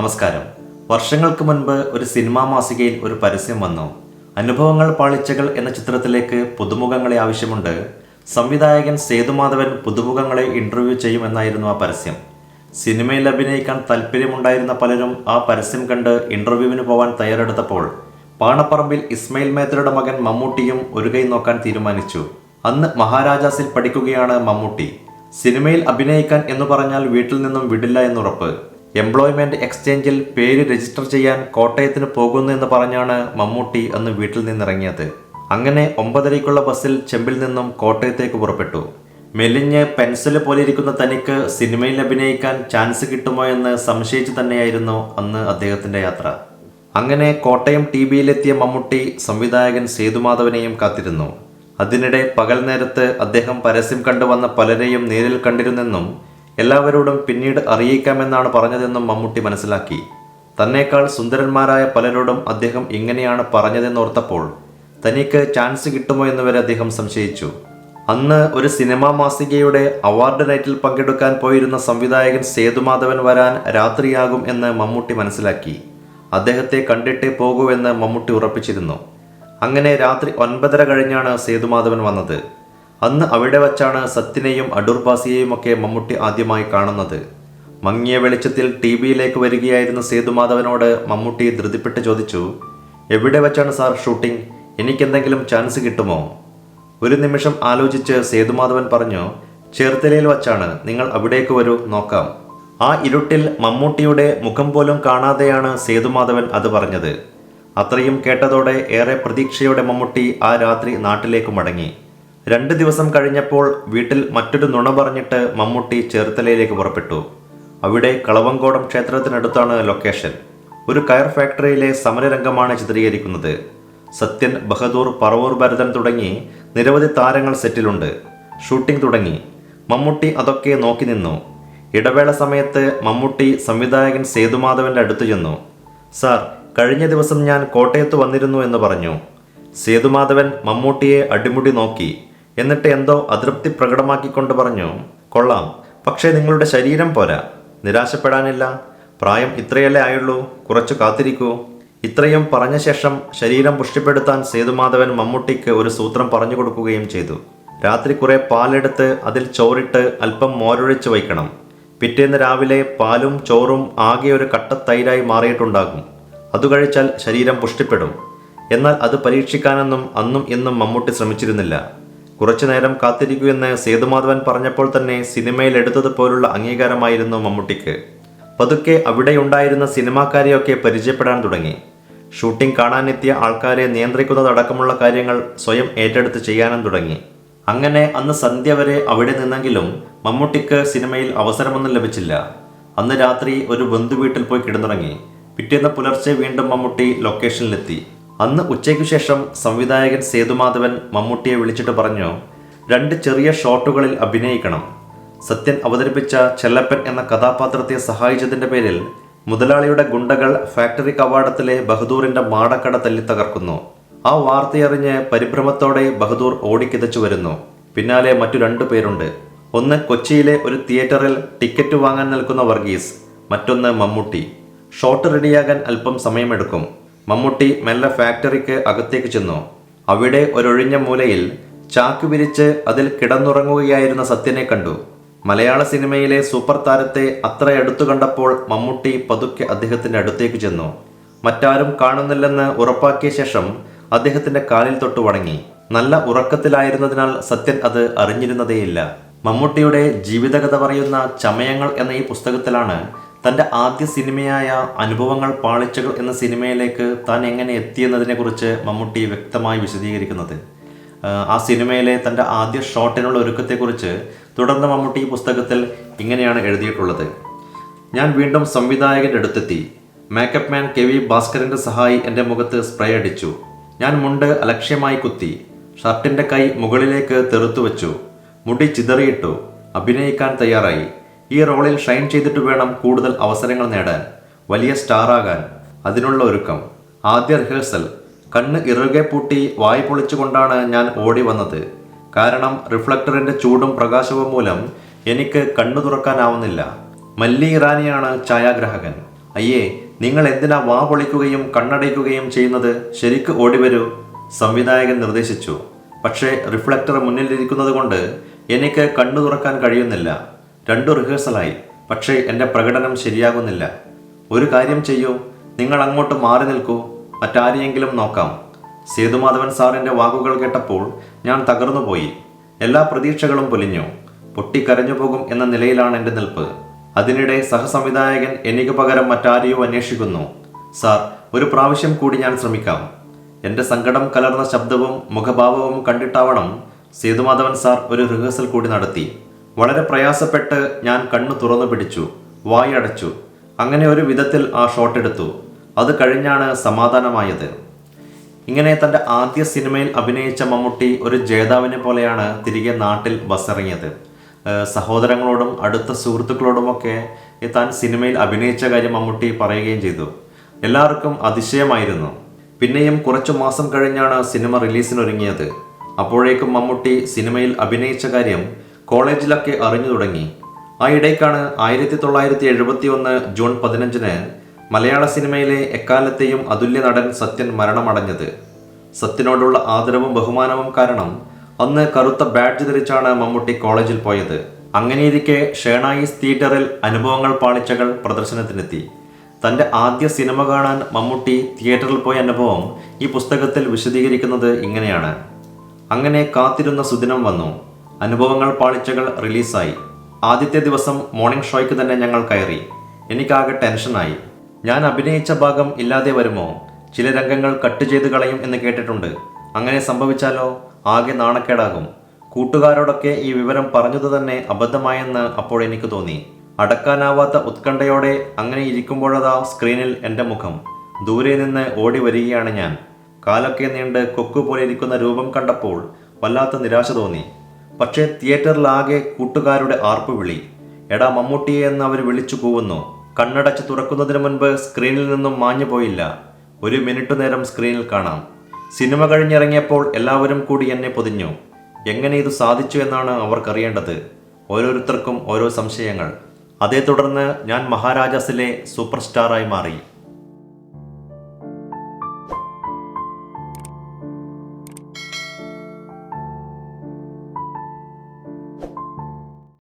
നമസ്കാരം. വർഷങ്ങൾക്ക് മുൻപ് ഒരു സിനിമാ മാസികയിൽ ഒരു പരസ്യം വന്നു. അനുഭവങ്ങൾ പാളിച്ചകൾ എന്ന ചിത്രത്തിലേക്ക് പുതുമുഖങ്ങളെ ആവശ്യമുണ്ട്. സംവിധായകൻ സേതുമാധവൻ പുതുമുഖങ്ങളെ ഇന്റർവ്യൂ ചെയ്യുമെന്നായിരുന്നു ആ പരസ്യം. സിനിമയിൽ അഭിനയിക്കാൻ താല്പര്യമുണ്ടായിരുന്ന പലരും ആ പരസ്യം കണ്ട് ഇന്റർവ്യൂവിന് പോവാൻ തയ്യാറെടുത്തപ്പോൾ പാണപ്പറമ്പിൽ ഇസ്മയിൽ മേത്തരുടെ മകൻ മമ്മൂട്ടിയും ഒരു കൈ നോക്കാൻ തീരുമാനിച്ചു. അന്ന് മഹാരാജാസിൽ പഠിക്കുകയാണ് മമ്മൂട്ടി. സിനിമയിൽ അഭിനയിക്കാൻ എന്ന് പറഞ്ഞാൽ വീട്ടിൽ നിന്നും വിടില്ല എന്നുറപ്പ്. എംപ്ലോയ്മെന്റ് എക്സ്ചേഞ്ചിൽ പേര് രജിസ്റ്റർ ചെയ്യാൻ കോട്ടയത്തിന് പോകുന്നു എന്ന് പറഞ്ഞാണ് മമ്മൂട്ടി അന്ന് വീട്ടിൽ നിന്നിറങ്ങിയത്. അങ്ങനെ ഒമ്പതരയ്ക്കുള്ള ബസ്സിൽ ചെമ്പിൽ നിന്നും കോട്ടയത്തേക്ക് പുറപ്പെട്ടു. മെലിഞ്ഞ് പെൻസിൽ പോലെ ഇരിക്കുന്ന തനിക്ക് സിനിമയിൽ അഭിനയിക്കാൻ ചാൻസ് കിട്ടുമോ എന്ന് സംശയിച്ചു തന്നെയായിരുന്നു അന്ന് അദ്ദേഹത്തിന്റെ യാത്ര. അങ്ങനെ കോട്ടയം ടി വിയിലെത്തിയ മമ്മൂട്ടി സംവിധായകൻ സേതുമാധവനെയും കാത്തിരുന്നു. അതിനിടെ പകൽ നേരത്ത് അദ്ദേഹം പരസ്യം കണ്ടുവന്ന പലരെയും നേരിൽ കണ്ടിരുന്നെന്നും എല്ലാവരോടും പിന്നീട് അറിയിക്കാമെന്നാണ് പറഞ്ഞതെന്നും മമ്മൂട്ടി മനസ്സിലാക്കി. തന്നേക്കാൾ സുന്ദരന്മാരായ പലരോടും അദ്ദേഹം ഇങ്ങനെയാണ് പറഞ്ഞതെന്നോർത്തപ്പോൾ തനിക്ക് ചാൻസ് കിട്ടുമോ എന്ന് വരെ അദ്ദേഹം സംശയിച്ചു. അന്ന് ഒരു സിനിമാ മാസികയുടെ അവാർഡ് നൈറ്റിൽ പങ്കെടുക്കാൻ പോയിരുന്ന സംവിധായകൻ സേതുമാധവൻ വരാൻ രാത്രിയാകും എന്ന് മമ്മൂട്ടി മനസ്സിലാക്കി. അദ്ദേഹത്തെ കണ്ടിട്ടേ പോകൂ എന്ന് മമ്മൂട്ടി ഉറപ്പിച്ചിരുന്നു. അങ്ങനെ രാത്രി ഒൻപതര കഴിഞ്ഞാണ് സേതുമാധവൻ വന്നത്. അന്ന് അവിടെ വച്ചാണ് സത്യനെയും അടൂർബാസിയെയും ഒക്കെ മമ്മൂട്ടി ആദ്യമായി കാണുന്നത്. മങ്ങിയ വെളിച്ചത്തിൽ ടി വിയിലേക്ക് വരികയായിരുന്ന സേതുമാധവനോട് മമ്മൂട്ടി ധൃതിപ്പെട്ട് ചോദിച്ചു എവിടെ വച്ചാണ് സാർ ഷൂട്ടിംഗ്? എനിക്കെന്തെങ്കിലും ചാൻസ് കിട്ടുമോ? ഒരു നിമിഷം ആലോചിച്ച് സേതുമാധവൻ പറഞ്ഞു ചേർത്തലയിൽ വച്ചാണ്. നിങ്ങൾ അവിടേക്ക് വരൂ നോക്കാം. ആ ഇരുട്ടിൽ മമ്മൂട്ടിയുടെ മുഖം പോലും കാണാതെയാണ് സേതുമാധവൻ അത് പറഞ്ഞത്. അത്രയും കേട്ടതോടെ ഏറെ പ്രതീക്ഷയോടെ മമ്മൂട്ടി ആ രാത്രി നാട്ടിലേക്ക് മടങ്ങി. രണ്ട് ദിവസം കഴിഞ്ഞപ്പോൾ വീട്ടിൽ മറ്റൊരു നുണ പറഞ്ഞിട്ട് മമ്മൂട്ടി ചേർത്തലയിലേക്ക് പുറപ്പെട്ടു. അവിടെ കളവങ്കോടം ക്ഷേത്രത്തിനടുത്താണ് ലൊക്കേഷൻ. ഒരു കയർ ഫാക്ടറിയിലെ സമരരംഗമാണ് ചിത്രീകരിക്കുന്നത്. സത്യൻ ബഹദൂർ പറവൂർ ഭരതൻ തുടങ്ങി നിരവധി താരങ്ങൾ സെറ്റിലുണ്ട്. ഷൂട്ടിംഗ് തുടങ്ങി. മമ്മൂട്ടി അതൊക്കെ നോക്കി നിന്നു. ഇടവേള സമയത്ത് മമ്മൂട്ടി സംവിധായകൻ സേതുമാധവന്റെ അടുത്ത് ചെന്നു. സാർ കഴിഞ്ഞ ദിവസം ഞാൻ കോട്ടയത്ത് വന്നിരുന്നു എന്ന് പറഞ്ഞു. സേതുമാധവൻ മമ്മൂട്ടിയെ അടിമുടി നോക്കി. എന്നിട്ട് എന്തോ അതൃപ്തി പ്രകടമാക്കിക്കൊണ്ട് പറഞ്ഞു കൊള്ളാം പക്ഷേ നിങ്ങളുടെ ശരീരം പോരാ നിരാശപ്പെടാനില്ല. പ്രായം ഇത്രയല്ലേ ആയുള്ളൂ കുറച്ചു കാത്തിരിക്കൂ. ഇത്രയും പറഞ്ഞ ശേഷം ശരീരം പുഷ്ടിപ്പെടുത്താൻ സേതുമാധവൻ മമ്മൂട്ടിക്ക് ഒരു സൂത്രം പറഞ്ഞു കൊടുക്കുകയും ചെയ്തു. രാത്രി കുറെ പാലെടുത്ത് അതിൽ ചോറിട്ട് അല്പം മോരൊഴിച്ച് വയ്ക്കണം. പിറ്റേന്ന് രാവിലെ പാലും ചോറും ആകെ ഒരു കട്ട തൈരായി മാറിയിട്ടുണ്ടാകും. അത് കഴിച്ചാൽ ശരീരം പുഷ്ടിപ്പെടും. എന്നാൽ അത് പരീക്ഷിക്കാനൊന്നും അന്നും ഇന്നും മമ്മൂട്ടി ശ്രമിച്ചിരുന്നില്ല. കുറച്ചു നേരം കാത്തിരിക്കൂ എന്ന് സേതുമാധവൻ പറഞ്ഞപ്പോൾ തന്നെ സിനിമയിൽ എടുത്തതുപോലുള്ള അംഗീകാരമായിരുന്നു മമ്മൂട്ടിക്ക്. പതുക്കെ അവിടെയുണ്ടായിരുന്ന സിനിമാക്കാരെയൊക്കെ പരിചയപ്പെടാൻ തുടങ്ങി. ഷൂട്ടിംഗ് കാണാനെത്തിയ ആൾക്കാരെ നിയന്ത്രിക്കുന്നതടക്കമുള്ള കാര്യങ്ങൾ സ്വയം ഏറ്റെടുത്ത് ചെയ്യാനും തുടങ്ങി. അങ്ങനെ അന്ന് സന്ധ്യ വരെ അവിടെ നിന്നെങ്കിലും മമ്മൂട്ടിക്ക് സിനിമയിൽ അവസരമൊന്നും ലഭിച്ചില്ല. അന്ന് രാത്രി ഒരു ബന്ധു വീട്ടിൽ പോയി കിടന്നുറങ്ങി. പിറ്റേന്ന് പുലർച്ചെ വീണ്ടും മമ്മൂട്ടി ലൊക്കേഷനിലെത്തി. അന്ന് ഉച്ചയ്ക്ക് ശേഷം സംവിധായകൻ സേതുമാധവൻ മമ്മൂട്ടിയെ വിളിച്ചിട്ട് പറഞ്ഞു രണ്ട് ചെറിയ ഷോട്ടുകളിൽ അഭിനയിക്കണം. സത്യൻ അവതരിപ്പിച്ച ചെല്ലപ്പൻ എന്ന കഥാപാത്രത്തെ സഹായിച്ചതിന്റെ പേരിൽ മുതലാളിയുടെ ഗുണ്ടകൾ ഫാക്ടറി കവാടത്തിലെ ബഹദൂറിന്റെ മാടക്കട തല്ലി തകർക്കുന്നു. ആ വാർത്തയറിഞ്ഞ് പരിഭ്രമത്തോടെ ബഹദൂർ ഓടിക്കിതച്ചു വരുന്നു. പിന്നാലെ മറ്റു രണ്ടു പേരുണ്ട്. ഒന്ന് കൊച്ചിയിലെ ഒരു തിയേറ്ററിൽ ടിക്കറ്റ് വാങ്ങാൻ നിൽക്കുന്ന വർഗീസ് മറ്റൊന്ന് മമ്മൂട്ടി. ഷോട്ട് റെഡിയാകാൻ അല്പം സമയമെടുക്കും. മമ്മൂട്ടി മെല്ലെ ഫാക്ടറിക്ക് അകത്തേക്ക് ചെന്നു. അവിടെ ഒരൊഴിഞ്ഞ മൂലയിൽ ചാക്ക് വിരിച്ച് അതിൽ കിടന്നുറങ്ങുകയായിരുന്ന സത്യനെ കണ്ടു. മലയാള സിനിമയിലെ സൂപ്പർ താരത്തെ അത്ര അടുത്തു കണ്ടപ്പോൾ മമ്മൂട്ടി പതുക്കെ അദ്ദേഹത്തിന്റെ അടുത്തേക്ക് ചെന്നു. മറ്റാരും കാണുന്നില്ലെന്ന് ഉറപ്പാക്കിയ ശേഷം അദ്ദേഹത്തിന്റെ കാലിൽ തൊട്ട് വണങ്ങി. നല്ല ഉറക്കത്തിലായിരുന്നതിനാൽ സത്യൻ അത് അറിഞ്ഞിരുന്നതേയില്ല. മമ്മൂട്ടിയുടെ ജീവിതകഥ പറയുന്ന ചമയങ്ങൾ എന്ന ഈ പുസ്തകത്തിലാണ് തന്റെ ആദ്യ സിനിമയായ അനുഭവങ്ങൾ പാളിച്ചകൾ എന്ന സിനിമയിലേക്ക് താൻ എങ്ങനെ എത്തിയെന്നതിനെക്കുറിച്ച് മമ്മൂട്ടി വ്യക്തമായി വിശദീകരിക്കുന്നത്. ആ സിനിമയിലെ തന്റെ ആദ്യ ഷോട്ടിനുള്ള ഒരുക്കത്തെക്കുറിച്ച് തുടർന്ന് മമ്മൂട്ടി പുസ്തകത്തിൽ ഇങ്ങനെയാണ് എഴുതിയിട്ടുള്ളത്. ഞാൻ വീണ്ടും സംവിധായകന്റെ അടുത്തെത്തി. മേക്കപ്പ് മാൻ കെ വി ഭാസ്കരന്റെ സഹായി എന്റെ മുഖത്ത് സ്പ്രേ അടിച്ചു. ഞാൻ മുണ്ട് അലക്ഷ്യമായി കുത്തി. ഷർട്ടിന്റെ കൈ മുകളിലേക്ക് തെറുത്തു വെച്ചു മുടി ചിതറിയിട്ടു. അഭിനയിക്കാൻ തയ്യാറായി. ഈ റോളിൽ ഷൈൻ ചെയ്തിട്ട് വേണം കൂടുതൽ അവസരങ്ങൾ നേടാൻ. വലിയ സ്റ്റാറാകാൻ. അതിനുള്ള ഒരുക്കം. ആദ്യ റിഹേഴ്സൽ. കണ്ണ് ഇറുകെ പൂട്ടി വായ് പൊളിച്ചുകൊണ്ടാണ് ഞാൻ ഓടി വന്നത്. കാരണം റിഫ്ലക്ടറിന്റെ ചൂടും പ്രകാശവും മൂലം എനിക്ക് കണ്ണു തുറക്കാനാവുന്നില്ല. മല്ലി ഇറാനിയാണ് ഛായാഗ്രാഹകൻ. അയ്യേ നിങ്ങൾ എന്തിനാ വാ പൊളിക്കുകയും കണ്ണടയ്ക്കുകയും ചെയ്യുന്നത്? ശരിക്ക് ഓടിവരൂ സംവിധായകൻ നിർദ്ദേശിച്ചു. പക്ഷേ റിഫ്ലക്ടർ മുന്നിലിരിക്കുന്നത് കൊണ്ട് എനിക്ക് കണ്ണു തുറക്കാൻ കഴിയുന്നില്ല. രണ്ടു റിഹേഴ്സലായി. പക്ഷേ എന്റെ പ്രകടനം ശരിയാകുന്നില്ല. ഒരു കാര്യം ചെയ്യൂ. നിങ്ങൾ അങ്ങോട്ട് മാറി നിൽക്കൂ. മറ്റാരെയെങ്കിലും നോക്കാം. സേതുമാധവൻ സാറിന്റെ വാക്കുകൾ കേട്ടപ്പോൾ ഞാൻ തകർന്നുപോയി എല്ലാ പ്രതീക്ഷകളും പൊലിഞ്ഞു. പൊട്ടിക്കരഞ്ഞു പോകും എന്ന നിലയിലാണ് എന്റെ നിൽപ്പ്. അതിനിടെ സഹസംവിധായകൻ എനിക്ക് പകരം മറ്റാരെയോ അന്വേഷിക്കുന്നു. സാർ ഒരു പ്രാവശ്യം കൂടി ഞാൻ ശ്രമിക്കാം. എന്റെ സങ്കടം കലർന്ന ശബ്ദവും മുഖഭാവവും കണ്ടിട്ടാവണം സേതുമാധവൻ സാർ ഒരു റിഹേഴ്സൽ കൂടി നടത്തി. വളരെ പ്രയാസപ്പെട്ട് ഞാൻ കണ്ണു തുറന്നു പിടിച്ചു വായടച്ചു. അങ്ങനെ ഒരു വിധത്തിൽ ആ ഷോട്ട് എടുത്തു. അത് കഴിഞ്ഞാണ് സമാധാനമായത്. ഇങ്ങനെ തന്റെ ആദ്യ സിനിമയിൽ അഭിനയിച്ച മമ്മൂട്ടി ഒരു ജേതാവിനെ പോലെയാണ് തിരികെ നാട്ടിൽ ബസ്സിറങ്ങിയത്. സഹോദരങ്ങളോടും അടുത്ത സുഹൃത്തുക്കളോടുമൊക്കെ താൻ സിനിമയിൽ അഭിനയിച്ച കാര്യം മമ്മൂട്ടി പറയുകയും ചെയ്തു. എല്ലാവർക്കും അതിശയമായിരുന്നു. പിന്നെയും കുറച്ചു മാസം കഴിഞ്ഞാണ് സിനിമ റിലീസിനൊരുങ്ങിയത്. അപ്പോഴേക്കും മമ്മൂട്ടി സിനിമയിൽ അഭിനയിച്ച കാര്യം കോളേജിലൊക്കെ അറിഞ്ഞു തുടങ്ങി. ആ ഇടയ്ക്കാണ് ആയിരത്തി തൊള്ളായിരത്തി എഴുപത്തി ഒന്ന് ജൂൺ പതിനഞ്ചിന് മലയാള സിനിമയിലെ എക്കാലത്തെയും അതുല്യ നടൻ സത്യൻ മരണമടഞ്ഞത്. സത്യനോടുള്ള ആദരവും ബഹുമാനവും കാരണം അന്ന് കറുത്ത ബാഡ്ജ് ധരിച്ചാണ് മമ്മൂട്ടി കോളേജിൽ പോയത്. അങ്ങനെയിരിക്കെ ഷേണായിസ് തിയേറ്ററിൽ അനുഭവങ്ങൾ പാളിച്ചകൾ പ്രദർശനത്തിനെത്തി. തന്റെ ആദ്യ സിനിമ കാണാൻ മമ്മൂട്ടി തിയേറ്ററിൽ പോയ അനുഭവം ഈ പുസ്തകത്തിൽ വിശദീകരിക്കുന്നത് ഇങ്ങനെയാണ്. അങ്ങനെ കാത്തിരുന്ന സുദിനം വന്നു. അനുഭവങ്ങൾ പാളിച്ചകൾ റിലീസായി. ആദ്യത്തെ ദിവസം മോർണിംഗ് ഷോയ്ക്ക് തന്നെ ഞങ്ങൾ കയറി. എനിക്കാകെ ടെൻഷനായി. ഞാൻ അഭിനയിച്ച ഭാഗം ഇല്ലാതെ വരുമോ? ചില രംഗങ്ങൾ കട്ട് ചെയ്ത് കളയും എന്ന് കേട്ടിട്ടുണ്ട്. അങ്ങനെ സംഭവിച്ചാലോ? ആകെ നാണക്കേടാകും. കൂട്ടുകാരോടൊക്കെ ഈ വിവരം പറഞ്ഞത് തന്നെ അബദ്ധമായെന്ന് അപ്പോൾ എനിക്ക് തോന്നി. അടക്കാനാവാത്ത ഉത്കണ്ഠയോടെ അങ്ങനെ ഇരിക്കുമ്പോഴതാ സ്ക്രീനിൽ എന്റെ മുഖം. ദൂരെ നിന്ന് ഓടി വരികയാണ് ഞാൻ. കാലൊക്കെ നീണ്ട് കൊക്കു പോലെ ഇരിക്കുന്ന രൂപം കണ്ടപ്പോൾ വല്ലാത്ത നിരാശ തോന്നി. പക്ഷേ തിയേറ്ററിലാകെ കൂട്ടുകാരുടെ ആർപ്പുവിളി എടാ മമ്മൂട്ടിയെ എന്ന് അവർ വിളിച്ചു കൂവുന്നു. കണ്ണടച്ച് തുറക്കുന്നതിന് മുൻപ് സ്ക്രീനിൽ നിന്നും മാഞ്ഞു പോയില്ല. ഒരു മിനിറ്റ് നേരം സ്ക്രീനിൽ കാണാം. സിനിമ കഴിഞ്ഞിറങ്ങിയപ്പോൾ എല്ലാവരും കൂടി എന്നെ പൊതിഞ്ഞു. എങ്ങനെ ഇത് സാധിച്ചു എന്നാണ് അവർക്കറിയേണ്ടത്. ഓരോരുത്തർക്കും ഓരോ സംശയങ്ങൾ. അതേ തുടർന്ന് ഞാൻ മഹാരാജാസിലെ സൂപ്പർ സ്റ്റാറായി മാറി.